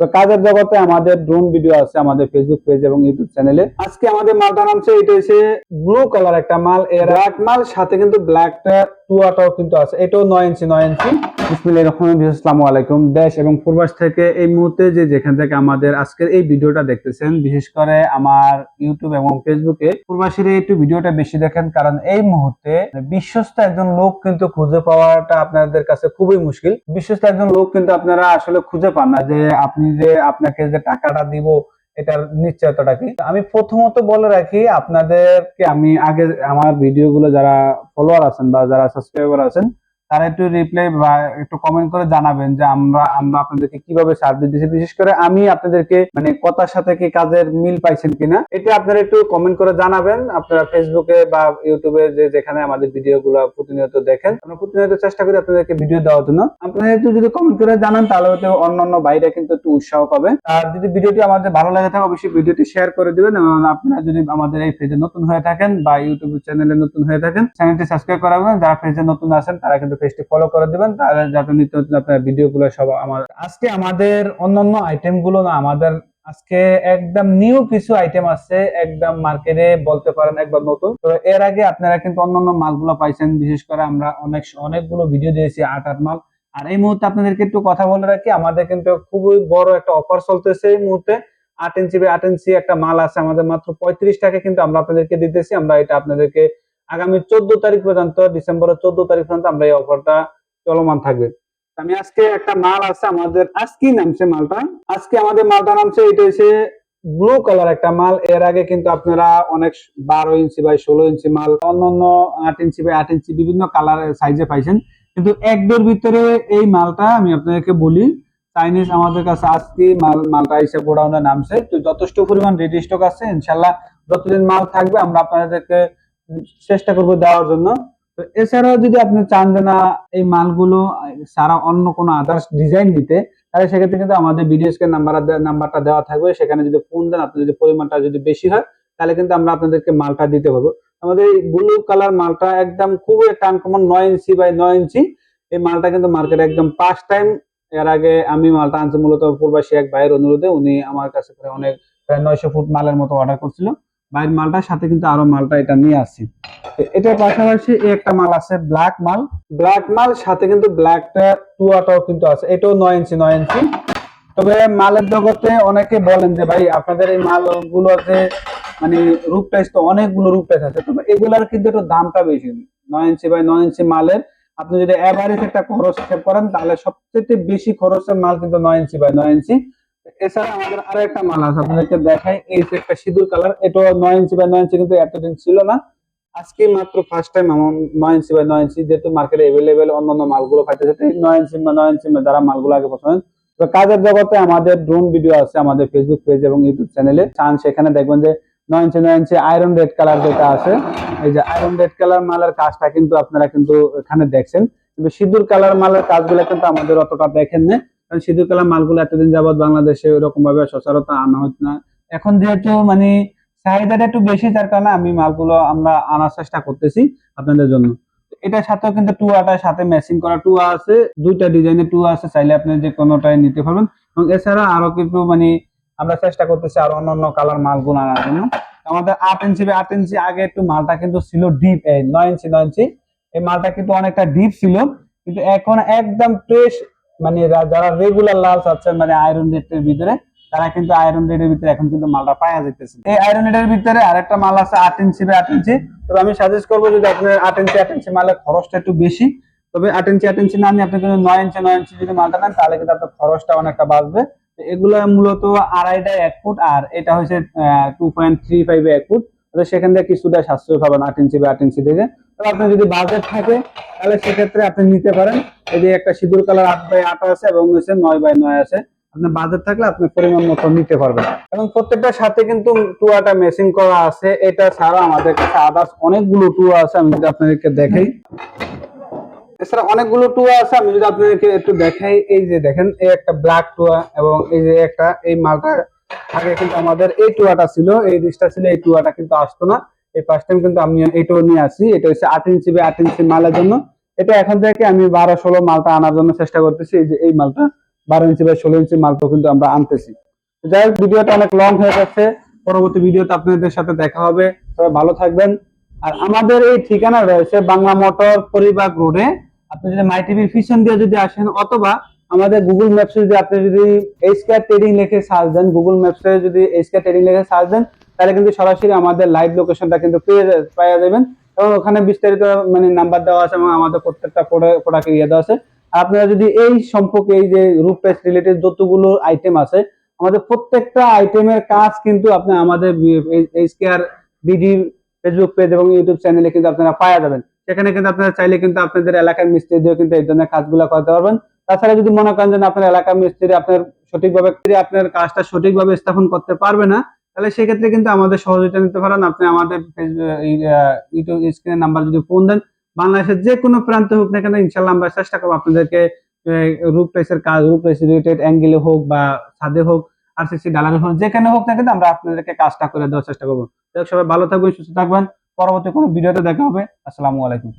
কাজের জগতে আমাদের ড্রোন ভিডিও আছে, আমাদের ফেসবুক পেজ এবং ইউটিউব চ্যানেলে আজকে আমাদের মালটা নামছে, এটা হচ্ছে ব্লু কালার একটা মাল, এর ব্ল্যাক মাল, সাথে কিন্তু ব্ল্যাকটা টুয়াটাও কিন্তু আছে। এটাও নয় ইঞ্চি নয় ইঞ্চি আলাইকুম দেশ এবং প্রবাস থেকে এই মুহূর্তে যে যেখান থেকে আমাদের আজকের এই ভিডিওটা দেখতেছেন, বিশেষ করে আমার ইউটিউব এবং ফেসবুকে একটু ভিডিওটা বেশি দেখেন, কারণ এই মুহূর্তে বিশ্বস্ত একজন লোক কিন্তু খুঁজে পাওয়াটা আপনাদের কাছে খুবই মুশকিল। বিশ্বস্ত একজন লোক কিন্তু আপনারা আসলে খুঁজে পান না যে আপনি যে আপনাকে যে টাকাটা দিব, এটার নিশ্চয়তাটা কি? আমি প্রথমত বলে রাখি, আপনাদেরকে আমি আগে আমার ভিডিওগুলো যারা ফলোয়ার আছেন বা যারা সাবস্ক্রাইবার আছেন তারা একটু রিপ্লাই বা একটু কমেন্ট করে জানাবেন যে আমরা আমরা আপনাদেরকে কীভাবে সার্ভিস দিচ্ছি বিশেষ করে আমি আপনাদেরকে মানে কথার সাথে কি কাজের মিল পাইছেন কিনা, এটা আপনারা একটু কমেন্ট করে জানাবেন। আপনারা ফেসবুকে বা ইউটিউবে যে, যেখানে আমাদের ভিডিও গুলো প্রতিনিয়ত দেখেন, আমরা প্রতিনিয়ত চেষ্টা করি আপনাদেরকে ভিডিও দেওয়ার জন্য। আপনারা একটু যদি কমেন্ট করে জানান, তাহলে হয়তো অন্যান্য বাইরে কিন্তু একটু উৎসাহ পাবে। আর যদি ভিডিওটি আমাদের ভালো লাগে থাকে, অবশ্যই ভিডিওটি শেয়ার করে দিবেন এবং আপনারা যদি আমাদের এই পেজে নতুন হয়ে থাকেন বা ইউটিউব চ্যানেলে নতুন হয়ে থাকেন চ্যানেলটি সাবস্ক্রাইব করাবেন। যারা পেজে নতুন আছেন, তারা কিন্তু পেজটি ফলো করে দিবেন, তাহলে যাতে নিত্য নতুন আপনার ভিডিও গুলো সব আমার আজকে আমাদের অন্যান্য আইটেমগুলো না, আমাদের আজকে একদম নিউ কিছু আইটেম আছে, একদম মার্কেটে বলতে পারেন একবার নতুন। তো এর আগে আপনারা কিন্তু অন্যান্য মালগুলো পাইছেন, বিশেষ করে আমরা অনেক অনেকগুলো ভিডিও দিয়েছি, আট আট মাল। আর এই মুহূর্তে আপনাদেরকে একটু কথা বলে রাখি, আমাদের কিন্তু খুবই বড় একটা অফার চলতেছে এই মুহূর্তে। আট ইঞ্চি বাই আট ইঞ্চি একটা মাল আছে, আমাদের মাত্র পঁয়ত্রিশ টাকা কিন্তু আমরা আপনাদেরকে দিতেছি, আমরা এটা আপনাদেরকে আগামী চোদ্দ তারিখ পর্যন্ত, ডিসেম্বরের চোদ্দ তারিখ পর্যন্ত আমরা এই অফারটা চলমান থাকবে। আমি আজকে একটা মাল আছে আমাদের আজকেই নামছে মালটা। আজকে আমাদের মালটা নামছে, এটা হচ্ছে ব্লু কালার একটা মাল। এর আগে কিন্তু আপনারা অনেক বারো ইঞ্চি বাই ষোলো ইঞ্চি মাল, অন্যান্য আট ইঞ্চি বাই আট ইঞ্চি বিভিন্ন কালারের সাইজে পাইছেন। কিন্তু এক ডোর ভিতরে এই মালটা আমি আপনাদেরকে বলি চাইনিজ আমাদের কাছে আজকে মাল, মালটা এসে গোডাউনে নামছে। তো যথেষ্ট পরিমাণ রেডি স্টক আছে। ইনশাল্লাহ যতদিন মাল থাকবে আমরা আপনাদেরকে চেষ্টা করব দেওয়ার জন্য। তো এছাড়াও যদি আপনি চান যে না, এই মালগুলো সারা অন্য কোনো আদার্স ডিজাইন দিতে তাহলে সেক্ষেত্রে কিন্তু আমাদের ভিডিও স্ক্রিন নাম্বার নাম্বারটা দেওয়া থাকবে। সেখানে যদি ফোন দেন আপনি যদি পরিমাণটা যদি বেশি হয়, তাহলে কিন্তু আমরা আপনাদেরকে মালটা দিতে পারব। আমাদের এই ব্লু কালার মালটা একদম খুবই একটা আনকমন নয় ইঞ্চি বাই নয় ইঞ্চি। এই মালটা কিন্তু মার্কেটে একদম ফার্স্ট টাইম এর আগে আমি মালটা আনছি মূলত প্রবাসী এক ভাইয়ের অনুরোধে। উনি আমার কাছে প্রায় অনেক, প্রায় নয়শো ফুট মালের মতো অর্ডার করছিল। বাইরের মালটার সাথে কিন্তু আরও মালটা এটা নিয়ে আসছি। এটার পাশাপাশি একটা মাল আছে ব্ল্যাক মাল। ব্ল্যাক মাল সাথে কিন্তু ব্ল্যাকটা টুয়াটাও কিন্তু আছে। এটাও নয় ইঞ্চি নয় ইঞ্চি। তবে মালের জগতে অনেকে বলেন যে, ভাই, আপনাদের এই মালগুলোতে মানে রূপ টাইস তো অনেকগুলো রূপ টাইস আছে। তবে এগুলার কিন্তু একটু দামটা বেশি। নয় ইঞ্চি বাই নয় ইঞ্চি মালের। আপনি যদি এভারেজ একটা খরচ হিসেব করেন, তাহলে সবচেয়ে বেশি খরচের মাল কিন্তু নয় ইঞ্চি বাই নয় ইঞ্চি। এছাড়া আমাদের আরও একটা মাল আছে, আপনাদেরকে দেখাই। এই যে একটা সিঁদুর কালার এটা নয় ইঞ্চি বাই নয় ইঞ্চি কিন্তু ছিল না। আজকে মাত্র ফার্স্ট টাইম আমার নয় ইঞ্চি বাই নয় ইঞ্চি যেহেতু মার্কেটে অন্যান্য মালগুলো পাইতেছে, তো এই নয় ইঞ্চি বা নয় ইঞ্চি যারা মালগুলো আগে পছন্দ তো কাজের জগতে আমাদের ড্রোন ভিডিও আছে আমাদের ফেসবুক পেজ এবং ইউটিউব চ্যানেলে চান সেখানে দেখবেন যে নয় ইঞ্চি নয় ইঞ্চি আয়রন রেড কালার যেটা আছে, এই যে আয়রন রেড কালার মালের কাজটা কিন্তু আপনারা কিন্তু এখানে দেখছেন। কিন্তু সিঁদুর কালার মালের কাজগুলো কিন্তু আমাদের অতটা দেখেন না কারণ সিঁদুর কালার মালগুলো এতদিন যাবত বাংলাদেশে ওরকম ভাবে সচরাচর আনা হচ্ছে না। এখন যেহেতু মানে চাহিদাটা একটু বেশি যার কারণে আমি মালগুলো আমরা আনার চেষ্টা করতেছি আপনাদের জন্য। এটার সাথেও কিন্তু টুয়াটার সাথে ম্যাচিং করা টুয়া আছে, দুইটা ডিজাইনের টুয়া আছে, চাইলে আপনি যে কোনোটাই নিতে পারবেন। এবং এছাড়া আরও কিন্তু মানে আমরা চেষ্টা করতেছি আরও অন্যান্য কালার মালগুলো আনার জন্য। আমাদের আট ইঞ্চি আট ইঞ্চি আগে একটু মালটা কিন্তু ছিল ডিপ নয় ইঞ্চি নয় ইঞ্চি এই মালটা কিন্তু অনেকটা ডিপ ছিল। কিন্তু এখন একদম ফ্রেশ মানে যারা রেগুলার লাল চাচ্ছেন মানে আয়রন রেটের ভিতরে, তারা কিন্তু আয়রন রেটের ভিতরে এখন কিন্তু মালটা পাওয়া যাইতেছে। এই আয়রন রেটের ভিতরে আরেকটা মাল আছে আট ইঞ্চি বা আট ইঞ্চি। তবে আমি সাজেস্ট করব যদি আপনার আট ইঞ্চি আট ইঞ্চি মালের খরচটা একটু বেশি, তবে আট ইঞ্চি আট ইঞ্চি না নিয়ে আপনি কিন্তু নয় ইঞ্চি নয় ইঞ্চি যদি মালটা নেন, তাহলে কিন্তু আপনার খরচটা অনেকটা বাঁচবে। এগুলো মূলত আড়াইটা এক ফুট, আর এটা হচ্ছে টু পয়েন্ট থ্রি ফাইভ এক ফুট। তাহলে সেখান থেকে কিছুটা সাশ্রয় পাবেন আট ইঞ্চি বা আট ইঞ্চি থেকে। তবে আপনার যদি বাজেট থাকে, তাহলে সেক্ষেত্রে আপনি নিতে পারেন। এই একটা সিঁদুর কালার আট বাই আট আছে এবং হচ্ছে নয় বাই নয় আছে। আপনার বাজেট থাকলে আপনি পরিমাণ মতো নিতে পারবেন। এবং প্রত্যেকটার সাথে কিন্তু টুয়াটা মেশিং করা আছে। এটা ছাড়া আমাদের কাছে আদার্স অনেকগুলো টুয়া আছে, আমি যদি আপনাদেরকে দেখাই। এছাড়া অনেকগুলো টুয়া আছে, আমি যদি আপনাদেরকে একটু দেখাই। এই যে দেখেন, এই একটা ব্ল্যাক টুয়া এবং এই যে একটা, এই মালটা আগে কিন্তু আমাদের এই টুয়াটা ছিল, এই ডিশটা ছিল, এই টুয়াটা কিন্তু আসতো না। এই ফার্স্ট টাইম কিন্তু আমি এইটাও নিয়ে আসি। এটা হচ্ছে আট ইঞ্চি বাই আট ইঞ্চি মালের জন্য। এটা এখন থেকে আমি বারো ষোলো মালটা আনার জন্য চেষ্টা করতেছি। যে এই মালটা, বারো ইঞ্চি বা ষোলো ইঞ্চি মালটাও কিন্তু আমরা আনতেছি। যাই হোক, ভিডিওটা অনেক লং হয়ে যাচ্ছে। পরবর্তী ভিডিওতে আপনাদের সাথে দেখা হবে। সবাই ভালো থাকবেন। আর আমাদের এই ঠিকানা রয়েছে বাংলা মোটর পরিবার রোডে। আপনি যদি মাই টিভির পিছন দিয়ে যদি আসেন, অথবা আমাদের গুগল ম্যাপসে যদি আপনি যদি এইচকেআর ট্রেডিং লিখে সার্চ দেন গুগল ম্যাপসে যদি এইচকেআর ট্রেডিং লিখে সার্চ দেন, তাহলে কিন্তু সরাসরি আমাদের লাইভ লোকেশনটা কিন্তু পেয়ে পেয়ে যাবেন। এবং ওখানে বিস্তারিত মানে নাম্বার দেওয়া আছে এবং আমাদের প্রত্যেকটা প্রোডাক্ট ইয়ে দেওয়া আছে। আপনারা যদি এই সম্পর্কে এই যে রূপ পেস রিলেটেড যতগুলো আইটেম আছে, আমাদের প্রত্যেকটা আইটেমের কাজ কিন্তু আপনি আমাদের এইচকেআর বিডি ফেসবুক পেজ এবং ইউটিউব চ্যানেলে কিন্তু আপনারা পাওয়া যাবেন। সেখানে কিন্তু আপনারা চাইলে কিন্তু আপনাদের এলাকার মিস্ত্রি দিয়ে কিন্তু এই ধরনের কাজগুলো করতে পারবেন। তাছাড়া যদি মনে করেন যে আপনার এলাকার মিস্ত্রি আপনার সঠিকভাবে, আপনার কাজটা সঠিকভাবে স্থাপন করতে পারবে না তাহলে সেক্ষেত্রে কিন্তু আমাদের সহযোগিতা নিতে পারেন। আপনি আমাদের ইউটিউব স্ক্রিনের নাম্বার যদি ফোন দেন, বাংলাদেশের যে কোনো প্রান্তে হোক না কেন ইনশাল্লাহ আমরা চেষ্টা করব আপনাদেরকে রুপ প্রেসের কাজ রুপ প্রেস রিলেটেড অ্যাঙ্গেলে হোক বা ছাদে হোক আর আরসিসি ডালারে হোক যেখানে হোক না কিন্তু আমরা আপনাদেরকে কাজটা করে দেওয়ার চেষ্টা করব। সবাই ভালো থাকবেন, সুস্থ থাকবেন। পরবর্তী কোনো ভিডিওতে দেখা হবে। আসসালামু আলাইকুম।